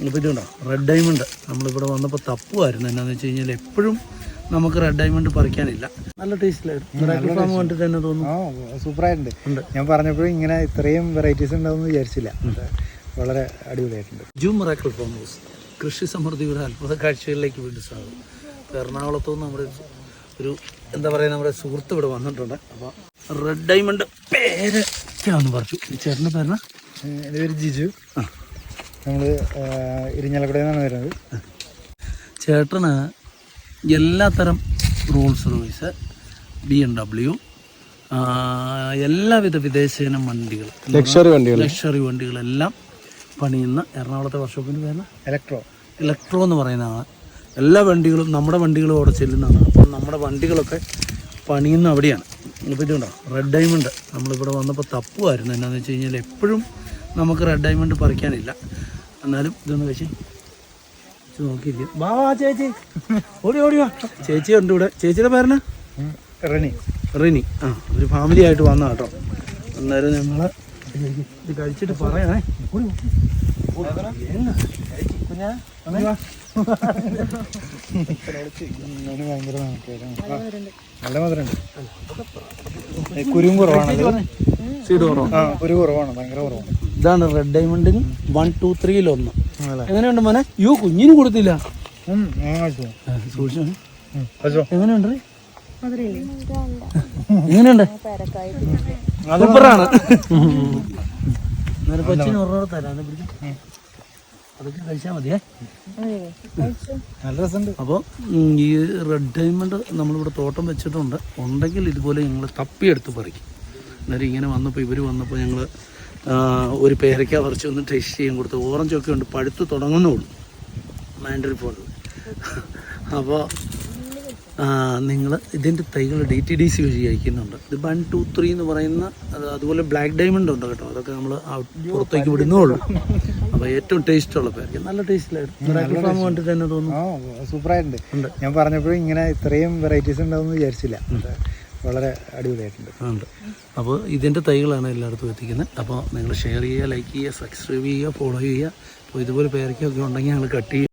ഇപ്പോൾ ഇതുണ്ടോ? Red diamond നമ്മളിവിടെ വന്നപ്പോൾ തപ്പുമായിരുന്നു എന്നാന്ന് വെച്ച് കഴിഞ്ഞാൽ എപ്പോഴും നമുക്ക് റെഡ് ഡയമണ്ട് പറിക്കാനില്ല. നല്ല ടേസ്റ്റിലായിരുന്നു ഫാം കണ്ടിട്ട് തന്നെ തോന്നുന്നു. സൂപ്പറായിട്ടുണ്ട്. ഞാൻ പറഞ്ഞപ്പോഴും ഇങ്ങനെ ഇത്രയും വെറൈറ്റീസ് ഉണ്ടാവും വിചാരിച്ചില്ല. വളരെ അടിപൊളിയായിട്ടുണ്ട്. ജൂ മറാക്കൽ ഫാം ഹൗസ് കൃഷി സമൃദ്ധിയുടെ അത്ഭുത കാഴ്ചകളിലേക്ക് വീണ്ടും സ്വാഗതം. എറണാകുളത്തു നിന്ന് നമ്മുടെ ഒരു- എന്താ പറയുക നമ്മുടെ സുഹൃത്ത് ഇവിടെ വന്നിട്ടുണ്ട്. അപ്പോൾ റെഡ് ഡയമണ്ട് പേരൊക്കെയാണെന്ന് പറഞ്ഞു ചേട്ടന്റെ പേരണ എന്റെ പേര് ജിജു. ആ. നമ്മൾ ഇരിഞ്ഞാലക്കുടയിൽ നിന്നാണ് വരുന്നത്. ചേട്ടന് എല്ലാത്തരം Rolls Royce B M W എല്ലാവിധ വിദേശിനം വണ്ടികൾ. ലക്ഷറി വണ്ടികൾ. ലക്ഷറി വണ്ടികളെല്ലാം പണിയുന്ന എറണാകുളത്തെ വർഷോപ്പിന്റെ പേര് ഇലക്ട്രോ ഇലക്ട്രോ എന്ന് പറയുന്നതാണ് എല്ലാ വണ്ടികളും നമ്മുടെ വണ്ടികളും അവിടെ ചെല്ലുന്നതാണ് അപ്പം നമ്മുടെ വണ്ടികളൊക്കെ പണിയുന്ന അവിടെയാണ്. ഇപ്പോൾ ഇതുണ്ടോ? റെഡ് ഡയമണ്ട് നമ്മളിവിടെ വന്നപ്പോൾ തപ്പുമായിരുന്നു എന്നാന്ന് വെച്ച് കഴിഞ്ഞാൽ എപ്പോഴും നമുക്ക് റെഡ് ഡയമണ്ട് പറിക്കാനില്ല. എന്നാലും ഇതൊന്ന് വെച്ച് നോക്കിയിരിക്കും. വാ വാ ചേച്ചി. ഓടി ഓടി വാ. ചേച്ചി ഉണ്ട് ഇവിടെ. ചേച്ചിയുടെ പേരന റിനി. റിനി. ആ ഒരു ഫാമിലി ആയിട്ട് വന്ന കേട്ടോ. അന്നേരം ഞങ്ങൾ ഇത് കഴിച്ചിട്ട് പറയണേ? കുഞ്ഞാ നല്ല കുറവാണ് ഇത്. സീഡ് കുറവാണ് ആ കുരു കുറവാണ് ഭയങ്കര കുറവാണ്. ഇതാണ് റെഡ് ഡയമണ്ടിന് വൺ ടു ത്രീയിൽ ഒന്ന്? എങ്ങനെയുണ്ട് മോനെ? യോ കുഞ്ഞിന് കൊടുത്തില്ല. എങ്ങനെയുണ്ട്? എങ്ങനെയുണ്ട്? സൂപ്പറാണ്. കൊച്ചിന് ഒരെണ്ണം തരാം. അത് പിടിച്ച്. അതൊക്കെ കഴിച്ചാൽ മതിയേ. നല്ല രസമുണ്ട്. അപ്പോൾ ഈ റെഡ് ഡയമണ്ട് നമ്മളിവിടെ തോട്ടം വെച്ചിട്ടുണ്ട്. ഉണ്ടെങ്കിൽ ഇതുപോലെ ഞങ്ങൾ തപ്പിയെടുത്ത് പറിക്കും. അന്നേരം ഇങ്ങനെ വന്നപ്പോൾ ഇവർ വന്നപ്പോൾ ഞങ്ങൾ ഒരു പേരയ്ക്ക പറിച്ച് ഒന്ന് ടേസ്റ്റ് ചെയ്യാൻ കൊടുത്തു. ഓറഞ്ചൊക്കെ ഉണ്ട്. പഴുത്ത് തുടങ്ങുന്നുള്ളൂ മാൻഡറി ഫോൺ അപ്പോൾ നിങ്ങൾ ഇതിന്റെ തൈകൾ ഡി ടി ഡി സി വഴി അയക്കുന്നുണ്ട് ഇത് വൺ ടു ത്രീ എന്ന് പറയുന്ന അതുപോലെ ബ്ലാക്ക് ഡയമണ്ട് ഉണ്ട് കേട്ടോ. അതൊക്കെ നമ്മൾ പുറത്തേക്ക് വിടുന്നേ ഉള്ളൂ. അപ്പോൾ ഏറ്റവും ടേസ്റ്റ് ഉള്ള പേരയ്ക്ക നല്ല ടേസ്റ്റിലായിരുന്നു ഫാം കണ്ടിട്ട് തന്നെ തോന്നുന്നു. സൂപ്പറായിട്ടുണ്ട്. ഞാൻ പറഞ്ഞപ്പോഴും ഇങ്ങനെ ഇത്രയും വെറൈറ്റീസ് ഉണ്ടാവും വിചാരിച്ചില്ല. വളരെ അടിപൊളിയായിട്ടുണ്ട്. അപ്പോൾ ഇതിന്റെ തൈകളാണ് എല്ലായിടത്തും എത്തിക്കുന്നത്. അപ്പോൾ നിങ്ങൾ ഷെയർ ചെയ്യുക ലൈക്ക് ചെയ്യുക സബ്സ്ക്രൈബ് ചെയ്യുക ഫോളോ ചെയ്യുക. അപ്പോൾ ഇതുപോലെ പേരയ്ക്കൊക്കെ ഉണ്ടെങ്കിൽ ഞങ്ങൾ കട്ട് ചെയ്യും